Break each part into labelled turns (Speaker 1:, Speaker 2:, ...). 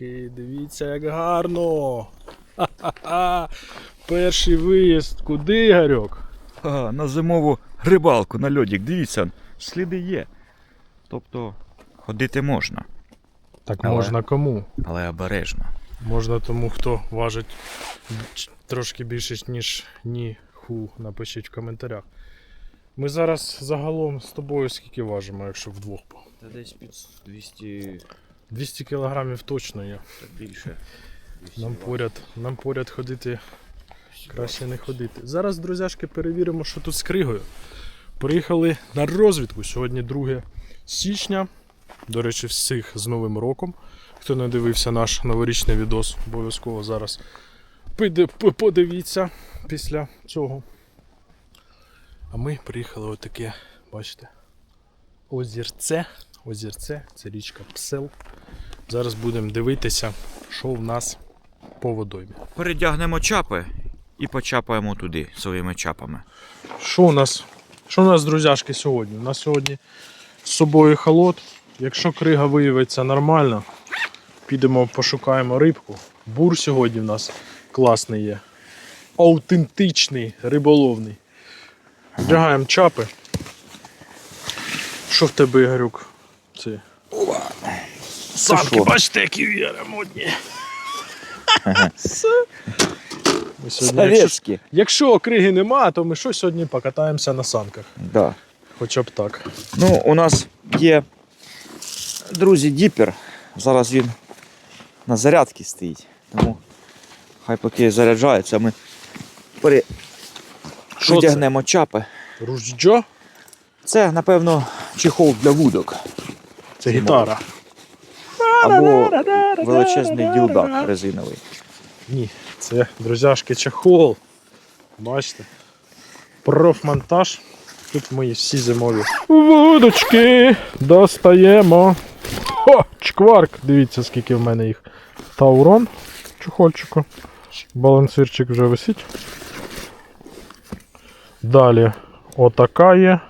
Speaker 1: друзяшки, дивіться, як гарно. Ха-ха-ха. Перший виїзд. Куди, Ігорьок?
Speaker 2: Ага, на зимову рибалку на льодік. Дивіться, сліди є. Тобто ходити можна,
Speaker 1: Так
Speaker 2: Але-
Speaker 1: можна кому?
Speaker 2: але обережно.
Speaker 1: Можна тому, хто важить трошки більше, ніж ні ху. Напишіть в коментарях. Ми зараз загалом з тобою скільки важимо, якщо вдвох.
Speaker 2: Та десь під 200
Speaker 1: 200 кілограмів точно є.
Speaker 2: більше.
Speaker 1: Нам поряд, нам поряд ходити краще не ходити. Зараз, друзяшки, перевіримо, що тут з кригою. Приїхали на розвідку. Сьогодні 2 січня. До речі, всіх з Новим роком. Хто не дивився наш новорічний відос, обов'язково зараз подивіться після цього. А ми приїхали отаке, бачите, озерце. Озерце, це річка Псел. Зараз будемо дивитися, що в нас по водоймі.
Speaker 2: Передягнемо чапи і почапаємо туди своїми чапами.
Speaker 1: Що у нас? Що у нас, друзяшки, сьогодні? У нас сьогодні з собою холод. Якщо крига виявиться нормально, підемо пошукаємо рибку. Бур сьогодні в нас класний є. Аутентичний, риболовний. Вдягаємо чапи. Що в тебе, Ігорюк? Це. Санки,
Speaker 2: що?
Speaker 1: бачите, які віри модні. Сьогодні, якщо, Якщо криги нема, то ми що сьогодні покатаємося на санках.
Speaker 2: Да.
Speaker 1: Хоча б так.
Speaker 2: Ну, у нас є, друзі, діпер. Зараз він на зарядці стоїть. Тому хай поки заряджається, ми
Speaker 1: це?
Speaker 2: передягнемо чапи.
Speaker 1: Ружджо?
Speaker 2: Це, напевно, чехол для вудок.
Speaker 1: Це гітара.
Speaker 2: Або величезний ділдак резиновий.
Speaker 1: Ні, це, друзяшки, чехол. Бачите? Профмонтаж. Тут мої всі зимові. Вудочки достаємо. О, чкварк. Дивіться, скільки в мене їх. Таурон. Чохольчику. Балансирчик вже висить. Далі отака є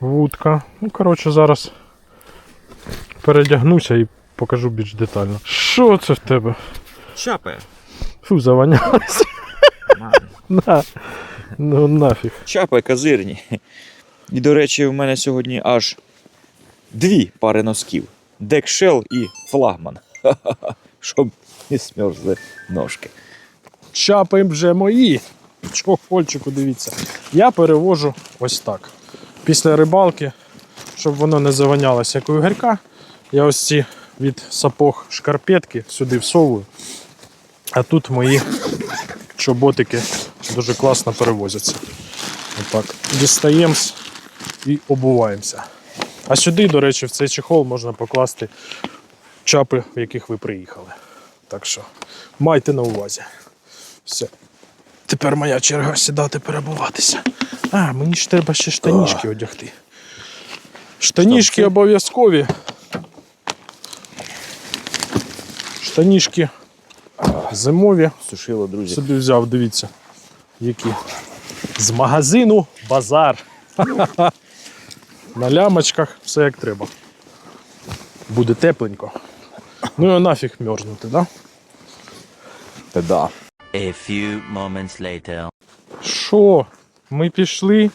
Speaker 1: вудка. Ну, коротше, зараз передягнуся і покажу більш детально. Що це в тебе?
Speaker 2: Чапи.
Speaker 1: Фу, заванялося. На. Ну нафіг.
Speaker 2: Чапи козирні. І, до речі, в мене сьогодні аж дві пари носків: декшел і флагман. Щоб не смерзли ножки.
Speaker 1: Чапи вже мої. Чохольчику, дивіться. Я перевожу ось так. Після рибалки, щоб воно не заванялося як у ігорка, я ось ці від сапог шкарпетки сюди всовую. А тут мої чоботики дуже класно перевозяться. Отак. Дістаємо і обуваємося. А сюди, до речі, в цей чехол можна покласти чапи, в яких ви приїхали. Так що майте на увазі. Все. Тепер моя черга сідати перебуватися. А, мені ж треба ще штанішки одягти. Штанішки обов'язкові. Штанішки зимові.
Speaker 2: Сушило, друзі.
Speaker 1: Собі взяв, дивіться. Які. З магазину базар. На лямочках, все як треба. Буде тепленько. Ну і нафіг мерзнути, да?
Speaker 2: Та да.
Speaker 3: A few moments later.
Speaker 1: Що? Ми пішли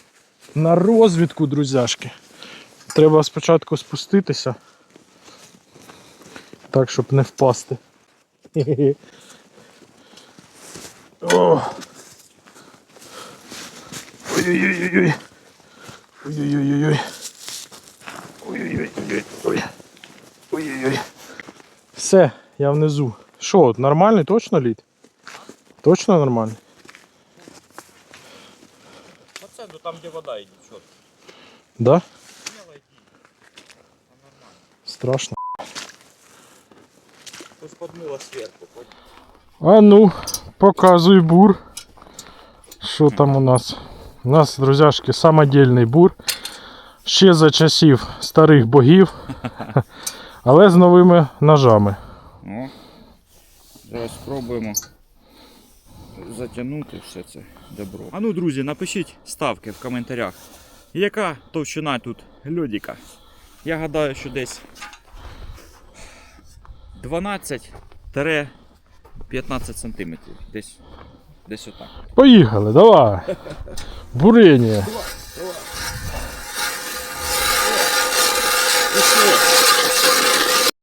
Speaker 1: на розвідку, друзяшки. Треба спочатку спуститися. Так, щоб не впасти. О! Ой-ой-ой-ой. Ой-ой-ой-ой. Ой-ой-ой-ой. Ой-ой-ой. Все, я внизу. Що, нормальний точно лід? Точно нормальний?
Speaker 2: Оце ну, там, де вода йде, чорт.
Speaker 1: Да? Страшно.
Speaker 2: Подмило зверху.
Speaker 1: А ну, показуй бур. Що там у нас? У нас, друзяшки, самодільний бур. Ще за часів старих богів, але з новими ножами.
Speaker 2: Ну, зараз спробуємо затягнути все це добро. А ну, друзі, напишіть ставки в коментарях. Яка товщина тут льодика? Я гадаю, що десь 12-15 сантиметрів. Десь, десь отак.
Speaker 1: Поїхали, давай. Бурення.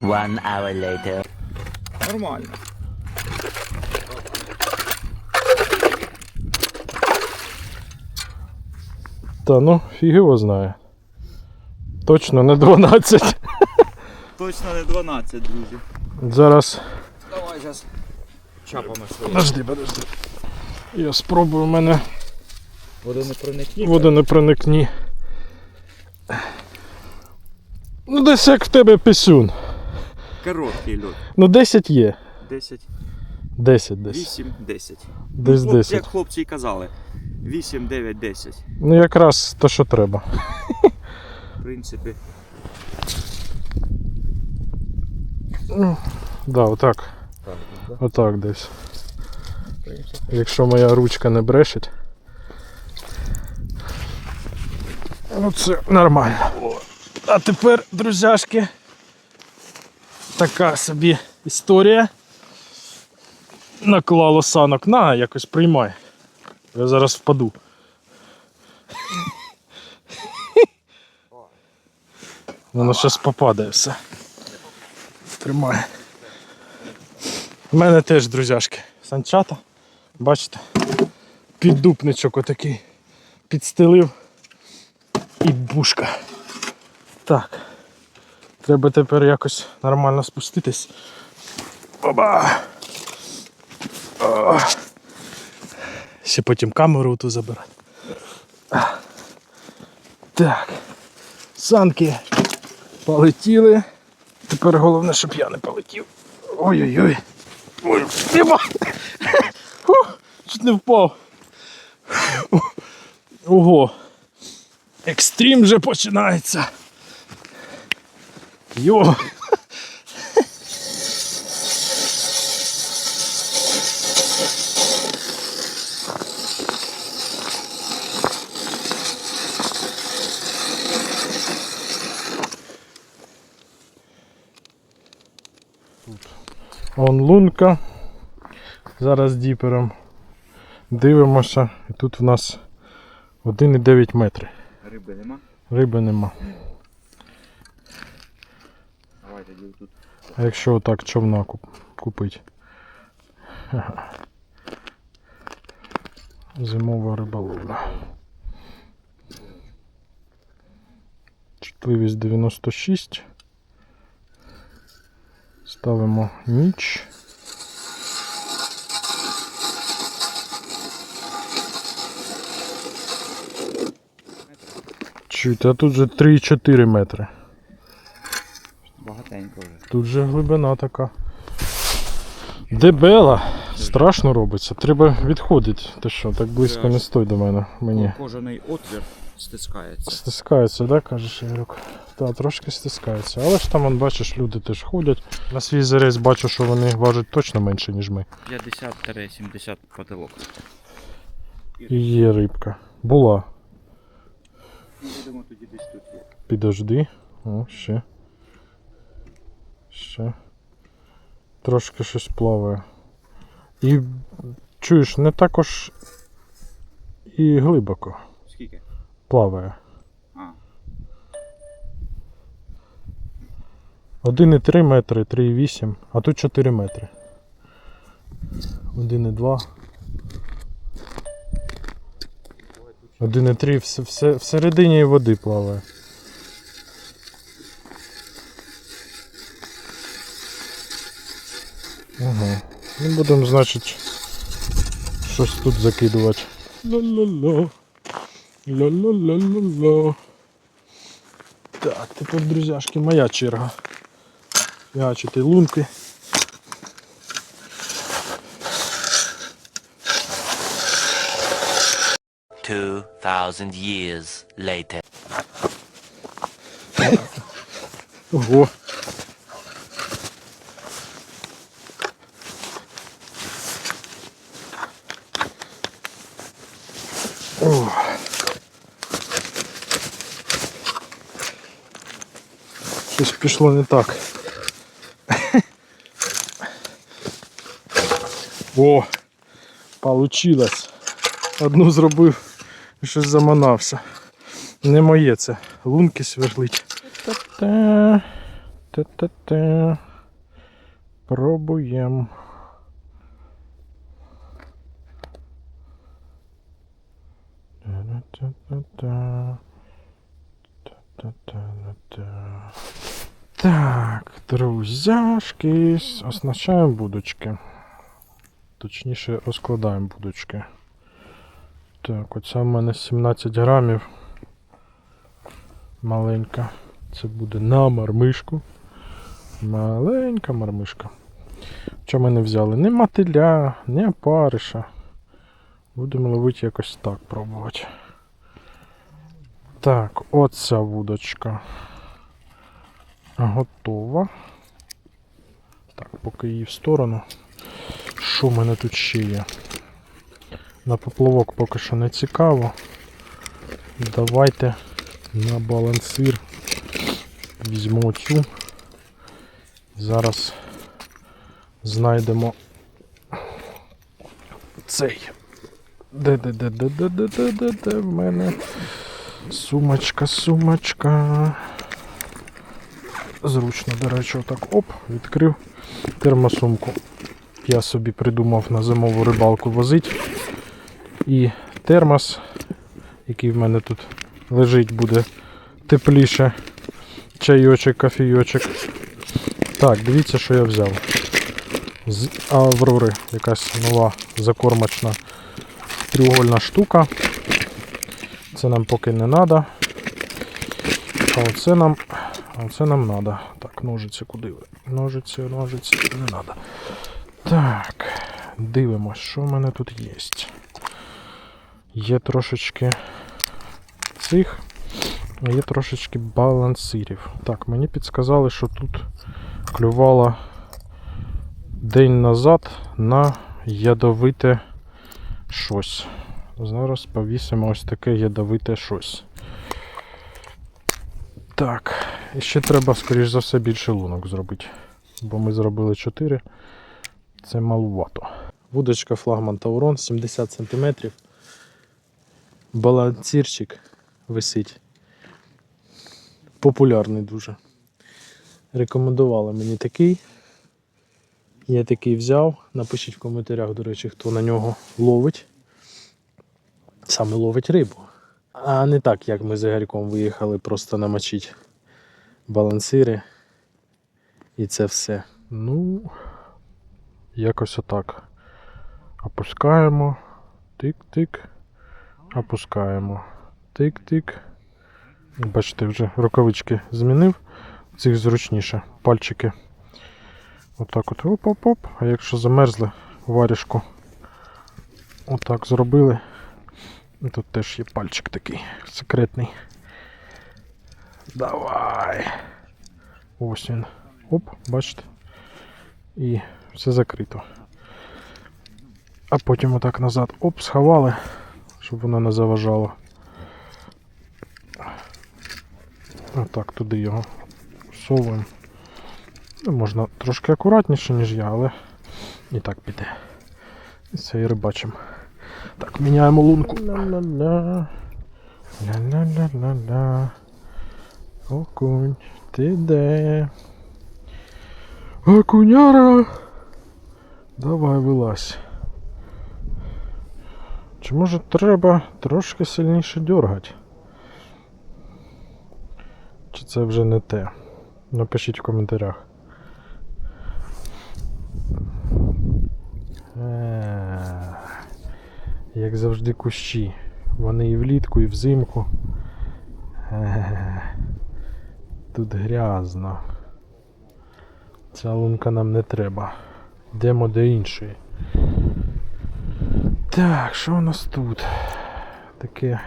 Speaker 3: One hour later.
Speaker 2: Нормально.
Speaker 1: Та ну, фіг його знає. Точно не 12.
Speaker 2: Точно не 12, друзі.
Speaker 1: Зараз.
Speaker 2: Давай зараз чапами свої.
Speaker 1: Подожди, подожди. Я спробую в мене
Speaker 2: Вода не проникне.
Speaker 1: вода не проникні. Ну, десь як в тебе пісюн.
Speaker 2: Короткий льот.
Speaker 1: Ну, 10 є.
Speaker 2: 10,
Speaker 1: 10 десь.
Speaker 2: 8, 10.
Speaker 1: Десь
Speaker 2: Хлоп-
Speaker 1: 10.
Speaker 2: Як хлопці і казали. 8, 9, 10.
Speaker 1: Ну, якраз те, що треба.
Speaker 2: В принципі.
Speaker 1: Да, отак.
Speaker 2: Так, да.
Speaker 1: Отак десь. Якщо моя ручка не брешить. Ну це нормально. А тепер, друзяшки, така собі історія. Наклало санок. На, якось приймай. Я зараз впаду. Воно щось попадає все. Тримай. У мене теж, друзяшки, санчата. Бачите? Піддупничок отакий. Підстелив. І бушка. Так. Треба тепер якось нормально спуститись. Оба! Ще потім камеру ту забирати. Так. Санки полетіли. Тепер головне, щоб я не полетів. Ой-ой-ой. Ой, Чуть не впав. Ого. Екстрім вже починається. Йо. Вон лунка. Зараз діпером дивимося. І тут в нас 1,9 метри.
Speaker 2: Риби нема.
Speaker 1: Риби нема.
Speaker 2: Давай тоді тут.
Speaker 1: А якщо отак човна куп- купить? Зимова риболовля. Чутливість 96. Ставимо ніч. Чуйте, а тут же 3,4 метри.
Speaker 2: Багатенько вже.
Speaker 1: Тут же глибина така. Дебела. Страшно робиться. Треба відходити. Ти що, так близько не стой до мене. Мені.
Speaker 2: Кожаний отвір стискається.
Speaker 1: Стискається, да, кажеш, Ігорюк? Так, трошки стискається. Але ж там, он, бачиш, люди теж ходять. На свій зарез бачу, що вони важать точно менше, ніж ми.
Speaker 2: 50-70 потолок.
Speaker 1: І є рибка. Була.
Speaker 2: Будемо тоді десь тут є.
Speaker 1: Підожди. О, ще. Ще. Трошки щось плаває. І чуєш, не також і глибоко
Speaker 2: Скільки?
Speaker 1: плаває.
Speaker 2: А.
Speaker 1: 1,3 метри, 3,8, а тут 4 метри. 1,2. 1,3 все, все, всередині води плаває. Ага. Ну будемо, значить, щось тут закидувати. Ла-ла-ла. Ла-ла-ла-ла-ла. Так, тепер, друзяшки, моя черга. Фігачити лунки.
Speaker 3: Two thousand years later.
Speaker 1: Ого. О. Щось пішло не так. О, получилось. Одну зробив, і щось заманався. Не моє це. Лунки сверлить. Та-та. Та-та-та. Пробуємо. Так, друзяшки, оснащаємо будочки. Точніше, розкладаємо будочки. Так, оця в мене 17 грамів. Маленька. Це буде на мармишку. Маленька мармишка. Що ми не взяли? Ні мотиля, ні опариша. Будемо ловити якось так пробувати. Так, оця вудочка. Готова. Так, поки її в сторону. Що в мене тут ще є? На поплавок поки що не цікаво. Давайте на балансир візьму цю. Зараз знайдемо цей. Де-де-де-де-де-де-де-де в мене сумочка, сумочка. Зручно, до речі, отак оп, відкрив термосумку. Я собі придумав на зимову рибалку возити. І термос, який в мене тут лежить, буде тепліше. Чайочок, кофійочок. Так, дивіться, що я взяв. З Аврори якась нова закормочна трьохгольна штука. Це нам поки не треба. А оце нам, а оце нам треба. Так, ножиці куди ви? Ножиці, ножиці, не треба. Так, дивимось, що в мене тут є. Є трошечки цих, а є трошечки балансирів. Так, мені підсказали, що тут клювало день назад на ядовите щось. Зараз повісимо ось таке ядовите щось. Так, і ще треба, скоріш за все, більше лунок зробити. Бо ми зробили 4. Це малувато. Вудочка флагман Таурон 70 см. Балансірчик висить. Популярний дуже. Рекомендували мені такий. Я такий взяв. Напишіть в коментарях, до речі, хто на нього ловить. Саме ловить рибу. А не так, як ми з Ігорьком виїхали просто намочити балансири. І це все. Ну, якось отак. Опускаємо. Тик-тик. Опускаємо. Тик-тик. Бачите, вже рукавички змінив. Цих зручніше. Пальчики. Отак от оп-оп-оп. А якщо замерзли варішку, отак зробили. Тут теж є пальчик такий секретний. Давай. Ось він. Оп, бачите. І все закрито. А потім отак назад оп, сховали, щоб воно не заважало. Отак туди його всовуємо. Ну, можна трошки акуратніше, ніж я, але і так піде. І це і рибачимо. Так, міняємо лунку. Ля-ля-ля. Ля-ля-ля-ля-ля. Окунь, ти де? Окуняра! Давай вилазь. Чи може треба трошки сильніше дергати? Чи це вже не те? Напишіть в коментарях. Е, Як завжди кущі. Вони і влітку, і взимку. Е, Тут грязно. Ця лунка нам не треба. Йдемо до іншої. Так, що у нас тут? Таке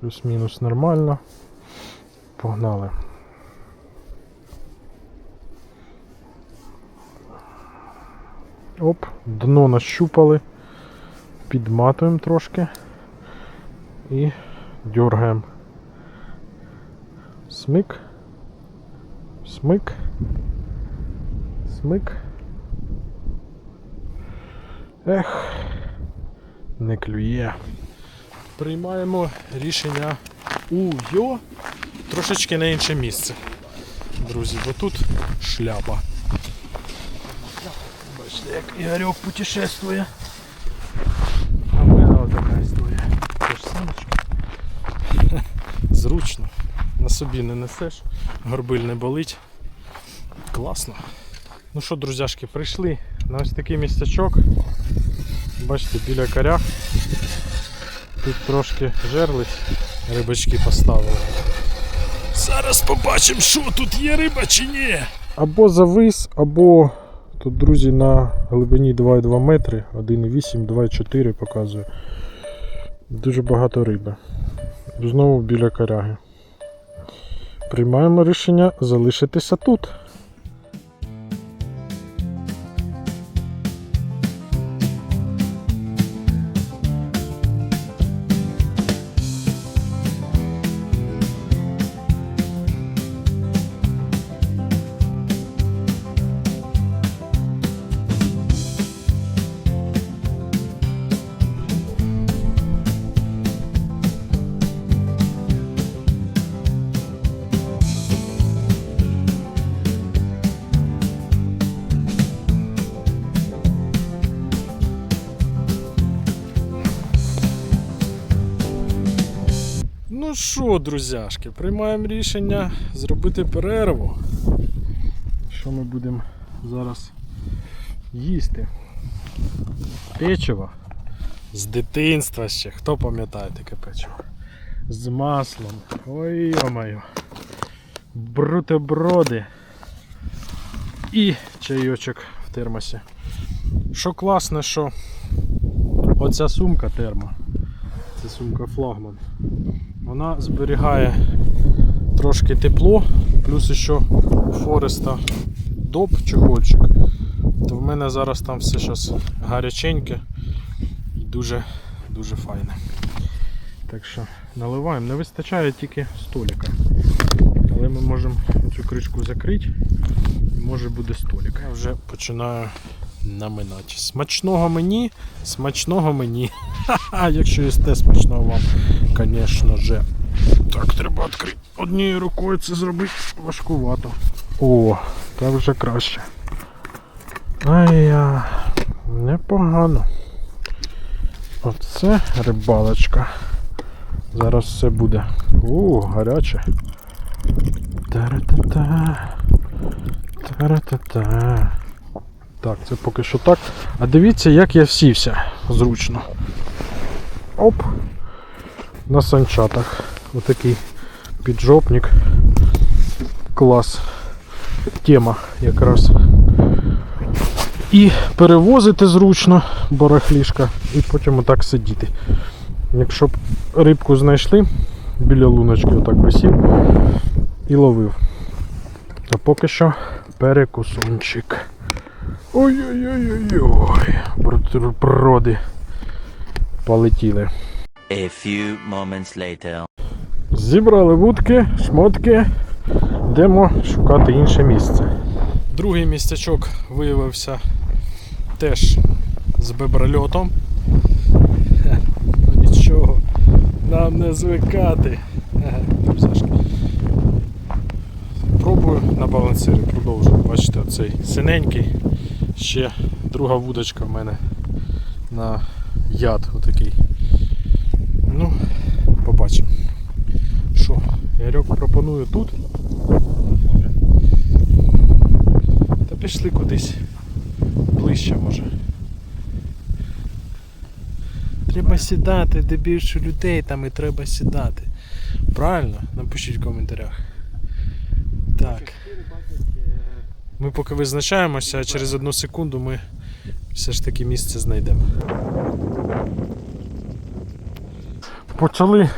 Speaker 1: плюс-мінус нормально. Погнали. Оп, дно нащупали, підматуємо трошки і дергаємо. Смик. Смик. Смик. Ех, не клює. Приймаємо рішення у йо трошечки на інше місце. Друзі, бо тут шляпа. Бачите, як Ігорьок путешествує. А в мене отака історія. Теж самочка. Зручно. На собі не несеш, горбиль не болить. Класно. Ну що, друзяшки, прийшли на ось такий містечок. Бачите, біля корях. Тут трошки жерлись, рибачки поставили. Зараз побачимо, що тут є риба чи ні. Або завис, або тут, друзі, на глибині 2,2 метри, 1,8, 2,4 показує. Дуже багато риби. Знову біля коряги. Приймаємо рішення залишитися тут. Що, друзяшки, приймаємо рішення зробити перерву. Що ми будемо зараз їсти? Печиво з дитинства ще. Хто пам'ятає таке печиво? З маслом. Ой йо-моє. Бутерброди. І чайочок в термосі. Що класне, що оця сумка термо. Це сумка флагман. Вона зберігає трошки тепло, плюс ще у Фореста доп чехольчик. То в мене зараз там все щас гаряченьке і дуже дуже файне. Так що наливаємо. Не вистачає тільки столика. Але ми можемо цю кришку закрити і може буде столик. Я вже починаю наминати. Смачного мені, смачного мені. Ха-ха, якщо їсте смачного вам, звісно же. Так, треба відкрити. Однією рукою це зробити важкувато. О, так вже краще. Ай-я, непогано. Оце рибалочка. Зараз все буде. О, гаряче. Та-ра-та-та. Та-ра-та-та. Так, це поки що так. А дивіться, як я всівся зручно. Оп. На санчатах. Отакий піджопник. Клас. Тема якраз. І перевозити зручно барахлішка, і потім отак сидіти. Якщо б рибку знайшли, біля луночки отак висів і ловив. А поки що перекусунчик. Ой-ой-ой-ой-ой. Бутерброди полетіли.
Speaker 3: A few moments later.
Speaker 1: Зібрали вудки, шмотки. Йдемо шукати інше місце. Другий містечок виявився теж з беброльотом. Ну нічого, нам не звикати. Пробую на балансирі, продовжую. Бачите, оцей синенький. Ще друга вудочка в мене на яд отакий. Ну, побачимо. Що, Ярьок пропоную тут. Може. Та пішли кудись. Ближче може. Треба сідати, де більше людей, там і треба сідати. Правильно? Напишіть в коментарях. Так. Ми поки визначаємося, а через одну секунду ми все ж таки місце знайдемо. Почали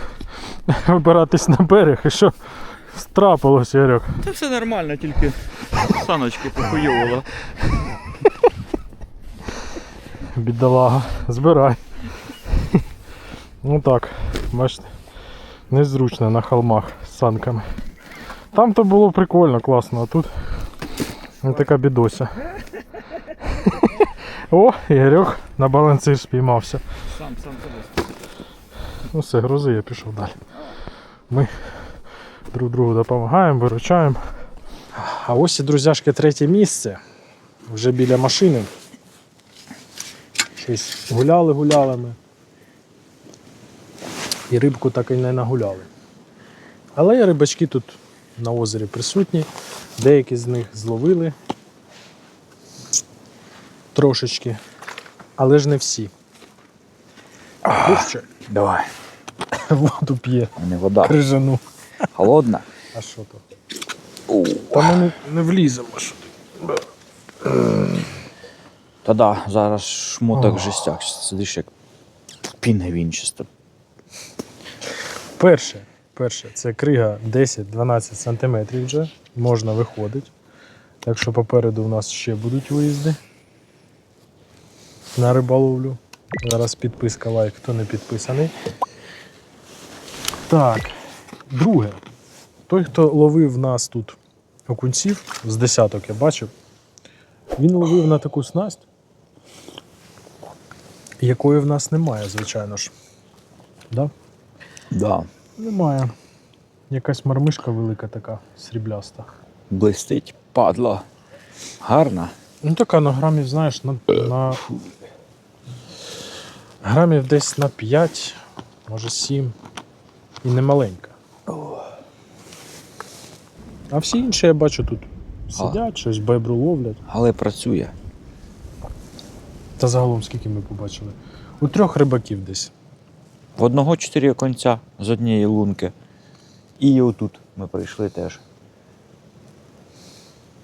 Speaker 1: вибиратись на берег і що страпилось, Ярик?
Speaker 2: Та все нормально, тільки саночки похуйовувало.
Speaker 1: Бідолага, збирай. Ну так, бачите, незручно на холмах з санками. Там то було прикольно, класно, а тут ну, така бідося. О, Ігорьок на балансир спіймався.
Speaker 2: Сам, сам туди.
Speaker 1: Ну все, грузи, я пішов далі. Ми друг другу допомагаємо, виручаємо. А ось і, друзяшки, третє місце. Вже біля машини. Щось гуляли, гуляли ми. І рибку так і не нагуляли. Але рибачки тут на озері присутні. Деякі з них зловили трошечки, але ж не всі. Пуще
Speaker 2: Давай.
Speaker 1: воду п'є,
Speaker 2: А не вода.
Speaker 1: крижану.
Speaker 2: Холодна.
Speaker 1: А що то? Та ми не, не вліземо. Що ти.
Speaker 2: Та да, зараз шмоток жестяк. Сидиш як пінгвінчисто.
Speaker 1: Перше, перше, це крига 10-12 см вже. Можна виходити. Так що попереду у нас ще будуть виїзди на риболовлю. Зараз підписка лайк, хто не підписаний. Так, друге. Той, хто ловив нас тут окунців, з десяток я бачив, він ловив на таку снасть, якої в нас немає, звичайно ж. Да?
Speaker 2: Да.
Speaker 1: Немає. Якась мармишка велика така, срібляста.
Speaker 2: Блистить, падло. Гарна.
Speaker 1: Ну така на грамів, знаєш, на, на грамів десь на 5, може 7. І не маленька. А всі інші я бачу тут сидять, щось бебру ловлять.
Speaker 2: Але працює.
Speaker 1: Та загалом скільки ми побачили? У трьох рибаків десь.
Speaker 2: В одного чотири конця з однієї лунки. І отут ми прийшли теж.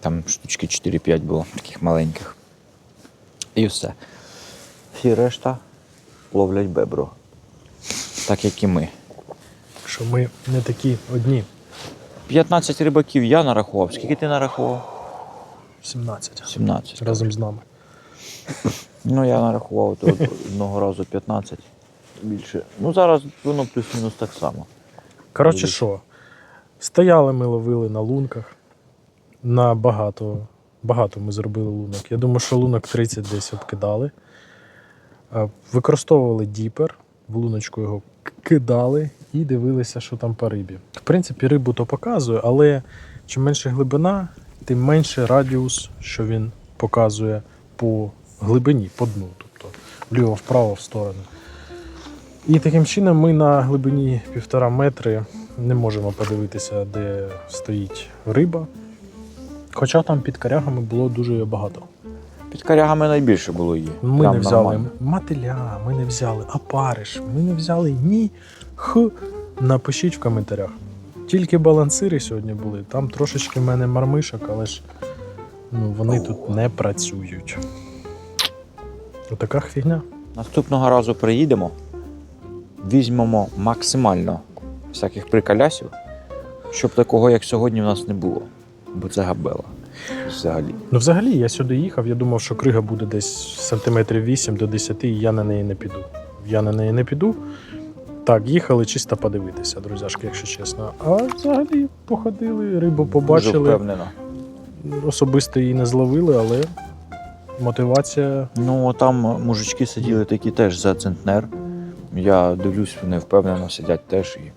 Speaker 2: Там штучки 4-5 було, таких маленьких. І все. Всі решта ловлять бебру. Так як і ми.
Speaker 1: Що ми не такі одні.
Speaker 2: 15 рибаків я нарахував. Скільки ти нарахував?
Speaker 1: 17
Speaker 2: 17.
Speaker 1: разом з нами.
Speaker 2: Ну, я нарахував то одного разу 15. Більше. Ну, зараз воно плюс-мінус так само.
Speaker 1: Коротше, що? Стояли ми ловили на лунках. На багато, багато ми зробили лунок. Я думаю, що лунок 30 десь обкидали. Е, Використовували діпер, в луночку його кидали і дивилися, що там по рибі. В принципі, рибу то показує, але чим менше глибина, тим менше радіус, що він показує по глибині, по дну, тобто вліво-вправо в сторону. І таким чином ми на глибині півтора метри не можемо подивитися, де стоїть риба. Хоча там під корягами було дуже багато.
Speaker 2: Під корягами найбільше було її.
Speaker 1: Ми
Speaker 2: Прям
Speaker 1: не взяли
Speaker 2: нормально.
Speaker 1: мотиля, ми не взяли апариш, ми не взяли ні х. Напишіть в коментарях. Тільки балансири сьогодні були. Там трошечки в мене мармишок, але ж ну, вони тут не працюють. Отака фігня.
Speaker 2: Наступного разу приїдемо, візьмемо максимально всяких приколясів, щоб такого, як сьогодні, у нас не було. Бо це габела. Взагалі.
Speaker 1: Ну, взагалі, я сюди їхав, я думав, що крига буде десь сантиметрів 8 до 10, і я на неї не піду. Я на неї не піду. Так, їхали чисто подивитися, друзяшки, якщо чесно. А взагалі походили, рибу
Speaker 2: Дуже
Speaker 1: побачили.
Speaker 2: впевнено.
Speaker 1: Особисто її не зловили, але мотивація.
Speaker 2: Ну, там мужички сиділи такі теж за центнер. Я дивлюсь, вони впевнено сидять теж і.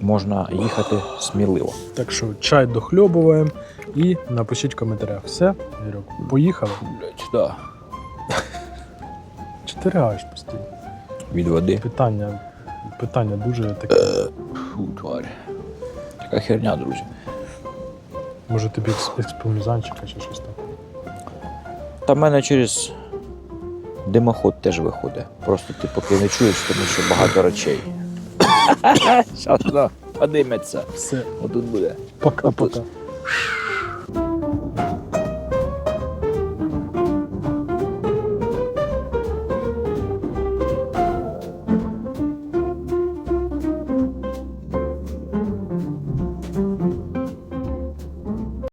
Speaker 2: Можна їхати сміливо.
Speaker 1: Так що чай дохльобуємо і напишіть в коментарях. Все, Вірок, поїхали.
Speaker 2: Блять, да.
Speaker 1: Чи ти реагуєш постійно?
Speaker 2: Від води.
Speaker 1: Питання, питання дуже таке.
Speaker 2: Фу, тварь. Така херня, друзі.
Speaker 1: Може тобі екс- експромізанчика чи щось там.
Speaker 2: Та в мене через димоход теж виходить. Просто ти поки не чуєш, тому що багато речей. Зараз подиметься.
Speaker 1: Все,
Speaker 2: Отут буде.
Speaker 1: пока-пока.